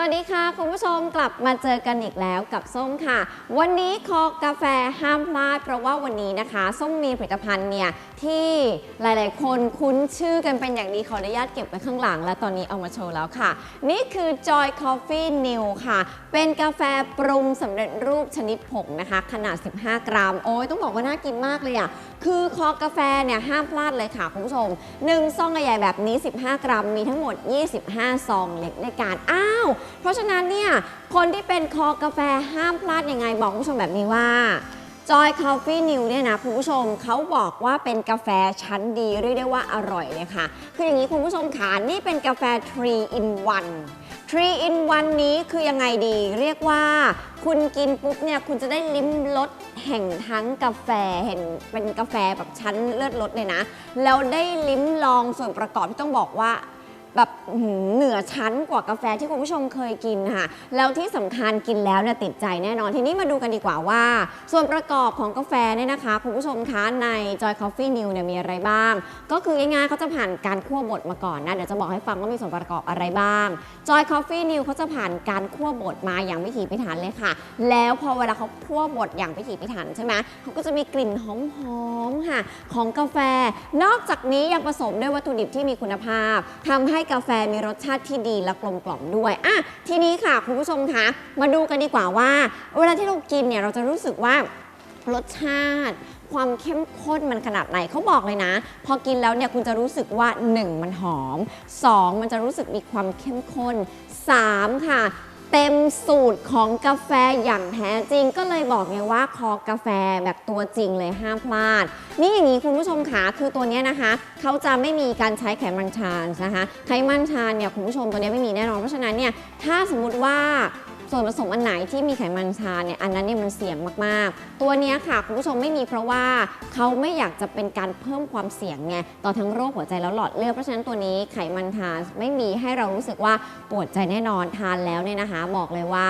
สวัสดีค่ะ คุณผู้ชมกลับมาเจอกันอีกแล้วกับส้มค่ะ วันนี้คอกาแฟห้ามพลาด เพราะว่าวันนี้นะคะ ส้มมีผลิตภัณฑ์เนี่ยที่หลายๆ คนคุ้นชื่อกันเป็นอย่างดีขออนุญาตเก็บไว้ข้างหลัง และตอนนี้เอามาโชว์แล้วค่ะ นี่คือ Joy Coffee New ค่ะ เป็นกาแฟปรุงสำเร็จรูปชนิดผงนะคะ ขนาด 15 กรัม โอ้ยต้องบอกว่าน่ากินมากเลยอะคือคอกาแฟเนี่ยห้ามพลาดเลยค่ะ คุณผู้ชม1ซองใหญ่แบบนี้ 15 กรัม มีทั้งหมด 25 ซองเล็กในการอ้าวเพราะฉะนั้นเนี่ยคนที่เป็นคอกาแฟห้ามพลาดยังไงบอกคุณผู้ชมแบบนี้ว่า Joy Coffee New เนี่ยนะคุณผู้ชมเขาบอกว่าเป็นกาแฟชั้นดีเรียกได้ว่าอร่อยเลยค่ะ คืออย่างนี้คุณผู้ชมค่ะนี่เป็นกาแฟ 3 in 1 3 in 1 นี้คือยังไงดี เรียกว่า คุณกินปุ๊บเนี่ยคุณจะได้ลิ้มรสแห่งทั้งกาแฟเห็นเป็นกาแฟแบบชั้นเลิศรสเลยนะ แล้วได้ลิ้มลองส่วนประกอบที่ต้องบอกว่า แบบหือเหนือชั้นกว่ากาแฟที่คุณผู้ชมเคยกินค่ะ แล้วที่สำคัญกินแล้วเนี่ยติดใจแน่นอน ทีนี้มาดูกันดีกว่าว่า ส่วนประกอบของกาแฟเนี่ยนะคะ คุณผู้ชมคะใน Joy Coffee New เนี่ยมีอะไรบ้าง ก็คือง่ายๆเขาจะผ่านการคั่วบดมาก่อนนะ เดี๋ยวจะบอกให้ฟังว่ามีส่วนประกอบอะไรบ้าง Joy Coffee New เขาจะผ่านการคั่วบดมาอย่างพิถีพิถันเลยค่ะ แล้วพอเวลาเขาคั่วบดอย่างพิถีพิถันใช่ไหมเขาก็จะมีกลิ่นหอมๆค่ะของกาแฟ นอกจากนี้ยังผสมด้วยวัตถุดิบที่มีคุณภาพทำให้กาแฟมีรสชาติที่ดีและกลมกล่อมด้วยอะทีนี้ค่ะคุณผู้ชมคะมาดูกันดีกว่าว่า เวลาที่เรากินเนี่ยเราจะรู้สึกว่ารสชาติความเข้มข้นมันขนาดไหนเขาบอกเลยนะ พอกินแล้วเนี่ยคุณจะรู้สึกว่า 1 มันหอม 2 มันจะรู้สึกมีความเข้มข้น 3 ค่ะ เต็มสูตรของกาแฟอย่างแท้จริง ก็เลยบอกไงว่าคอกาแฟแบบตัวจริงเลยห้ามพลาด นี่อย่างนี้คุณผู้ชมคะคือตัวนี้นะคะ เขาจะไม่มีการใช้ไขมันชานนะคะ ไขมันชานเนี่ยคุณผู้ชมตัวนี้ไม่มีแน่นอนเพราะฉะนั้นเนี่ยถ้าสมมติว่า ส่วนผสมอันไหนที่มีไขมันทราเนี่ยอันนั้นเนี่ยมันเสี่ยงมากๆ ตัวเนี้ยค่ะคุณผู้ชมไม่มีเพราะว่าเขาไม่อยากจะเป็นการเพิ่มความเสี่ยงไงต่อทั้งโรคหัวใจแล้วหลอดเลือดเพราะฉะนั้นตัวนี้ไขมันทานไม่มีให้เรารู้สึกว่าปวดใจแน่นอนทานแล้วเนี่ยนะคะ บอกเลยว่า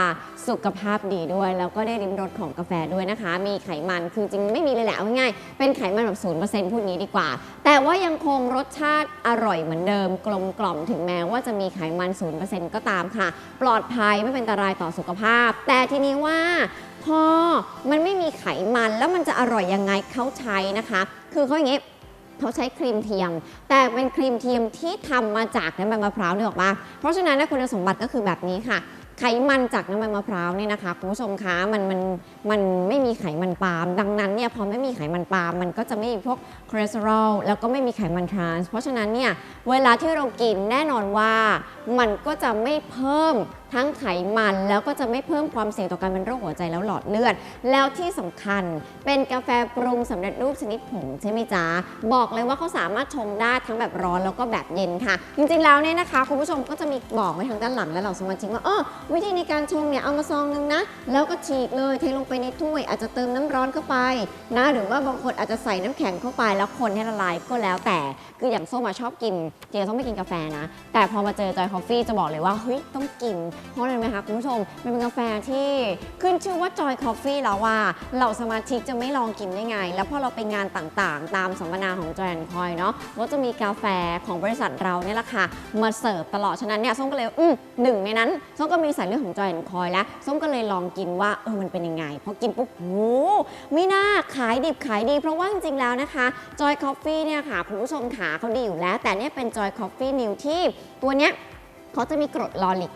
สุขภาพดีด้วย แล้วก็ได้ริมรสของกาแฟด้วยนะคะ มีไขมันคือจริงไม่มีเลยแหละเอาง่ายๆเป็นไขมันแบบศูนย์เปอร์เซ็นต์พูดงี้ดีกว่า แต่ว่ายังคงรสชาติอร่อยเหมือนเดิม กลมกล่อมถึงแม้ว่าจะมีไขมันศูนย์เปอร์เซ็นต์ก็ตามค่ะ ปลอดภัยไม่เป็นอันตรายต่อสุขภาพ แต่ทีนี้ว่าพอมันไม่มีไขมันแล้วมันจะอร่อยยังไงเขาใช้นะคะ คือเขาอย่างนี้เขาใช้ครีมเทียม แต่เป็นครีมเทียมที่ทำมาจากน้ำมันมะพร้าวเนี่ยหรอกปะเพราะฉะนั้นคุณสมบัติก็คือแบบนี้ค่ะไขมันจากน้ำมันมะพร้าวเนี่ยนะคะคุณผู้ชมคะมันมันมันไม่มีไขมันปาล์มดังนั้นเนี่ยพอไม่มีไขมันปาล์มมันก็จะไม่มีพวกคอเลสเตอรอลแล้วก็ไม่มีไขมันทรานส์เพราะฉะนั้นเนี่ยเวลาที่เรากินแน่นอนว่ามันก็จะไม่เพิ่มทั้งไขมันแล้วก็จะไม่เพิ่มความเสี่ยงต่อการเป็นโรคหัวใจแล้วหลอดเลือด แล้วที่สำคัญเป็นกาแฟปรุงสำเร็จรูปชนิดผงใช่ไหมจ๊ะบอกเลยว่าเขาสามารถชงได้ทั้งแบบร้อนแล้วก็แบบเย็นค่ะ จริงๆแล้วเนี่ยนะคะคุณผู้ชมก็จะมีบอกไว้ทางด้านหลังและเราสมาชิกว่าเออวิธีในการชงเนี่ยเอามาซองนึงนะ แล้วก็ฉีกเลยเทลงไปในถ้วย อาจจะเติมน้ำร้อนเข้าไปนะหรือว่าบางคนอาจจะใส่น้ำแข็งเข้าไปแล้วคนให้ละลายก็แล้วแต่คืออย่างส้มมาชอบกินจริงๆส้มไม่กินกาแฟนะ แต่พอมาเจอจอยคอฟฟี่จะบอกเลยว่าเฮ้ยต้องกินเพราะอะไรไหมคะคุณผู้ชม มันเป็นกาแฟที่ขึ้นชื่อว่าจอยคอฟฟี่แล้วว่าเหล่าสมาชิกจะไม่ลองกินได้ไง แล้วพอเราไปงานต่างๆ ตามสัมมนาของจอยแอนคอยเนาะก็จะมีกาแฟของบริษัทเราเนี่ยแหละค่ะมาเสิร์ฟตลอดฉะนั้นเนี่ยส้มก็เลยอืมหนึ่งในนั้นส้มก็มีใส่เรื่องของจอยแอนคอยแล้วส้มก็เลยลองกินว่าเออมันเป็นยังไงพอกินปุ๊บโหไม่น่าขายดิบขายดี เพราะว่าจริงๆแล้วนะคะจอยคอฟฟี่เนี่ยค่ะคุณผู้ชมขาเขาดีอยู่แล้ว แต่เนี่ยเป็นจอยคอฟฟี่นิวที่ตัวเนี้ยเขาจะมีกรดลอริก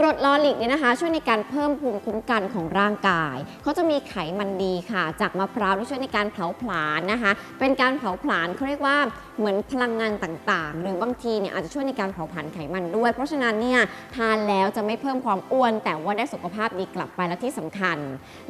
กรดลอริกเนี่ยนะคะ ช่วยในการเพิ่มภูมิคุ้มกันของร่างกาย เขาจะมีไขมันดีค่ะ จากมะพร้าวที่ช่วยในการเผาผลาญนะคะ เป็นการเผาผลาญเขาเรียกว่าเหมือนพลังงานต่างๆ หรือบางทีเนี่ยอาจจะช่วยในการเผาผลาญไขมันด้วย เพราะฉะนั้นเนี่ยทานแล้วจะไม่เพิ่มความอ้วน แต่ว่าได้สุขภาพดีกลับไปและที่สำคัญ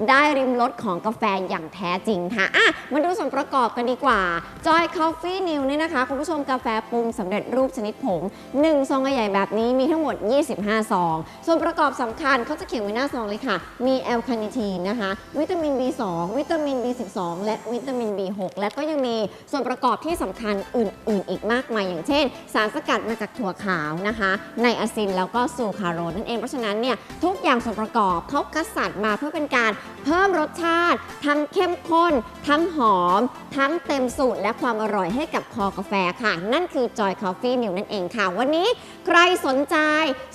ได้ริมรสของกาแฟอย่างแท้จริงค่ะอะมาดูส่วนประกอบกันดีกว่า Joy Coffee New เนี่ยนะคะคุณผู้ชมกาแฟปรุงสำเร็จรูปชนิดผง1ซองใหญ่ๆแบบนี้มีทั้งหมด 25 ซองส่วนประกอบสำคัญเขาจะเขียนไว้หน้าซองเลยค่ะ มีแอลคาเนทีนนะคะ วิตามิน B2 วิตามิน B12 และวิตามิน B6 และก็ยังมีส่วนประกอบที่สำคัญอื่น ๆ อีกมากมาย อย่างเช่น สารสกัดมาจากถั่วขาวนะคะไนอาซินแล้วก็ซูคราโรสนั่นเองเพราะฉะนั้นเนี่ยทุกอย่างส่วนประกอบเขาคัดสรรมาเพื่อเป็นการเพิ่มรสชาติ ทั้งเข้มข้น ทั้งหอม ทั้งเต็มสูตรและความอร่อยให้กับคอกาแฟค่ะ นั่นคือ Joy Coffee New นั่นเองค่ะ วันนี้ใครสนใจ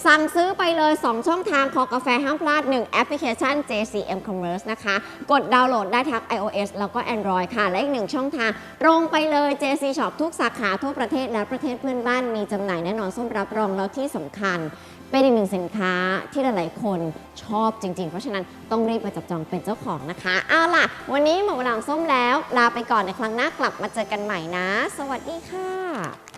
สั่งซื้อไปเลยอ 2 ช่องทางคอกาแฟห้ามพลาด 1 แอปพลิเคชัน JCM Commerce นะคะ กดดาวน์โหลดได้ทั้ง iOS แล้วก็ Android ค่ะ และอีกหนึ่งช่องทาง ตรงไปเลย JC Shop ทุกสาขาทั่วประเทศและประเทศเพื่อนบ้านมีจำหน่ายแน่นอนส้มรับรองแล้วที่สำคัญ เป็นอีกหนึ่งสินค้าที่หลายๆ คนชอบจริง ๆ เพราะฉะนั้นต้องรีบมาจับจองเป็นเจ้าของนะคะเอาล่ะ วันนี้หมดเวลาส้มแล้ว ลาไปก่อนในครั้งหน้ากลับมาเจอกันใหม่นะ สวัสดีค่ะ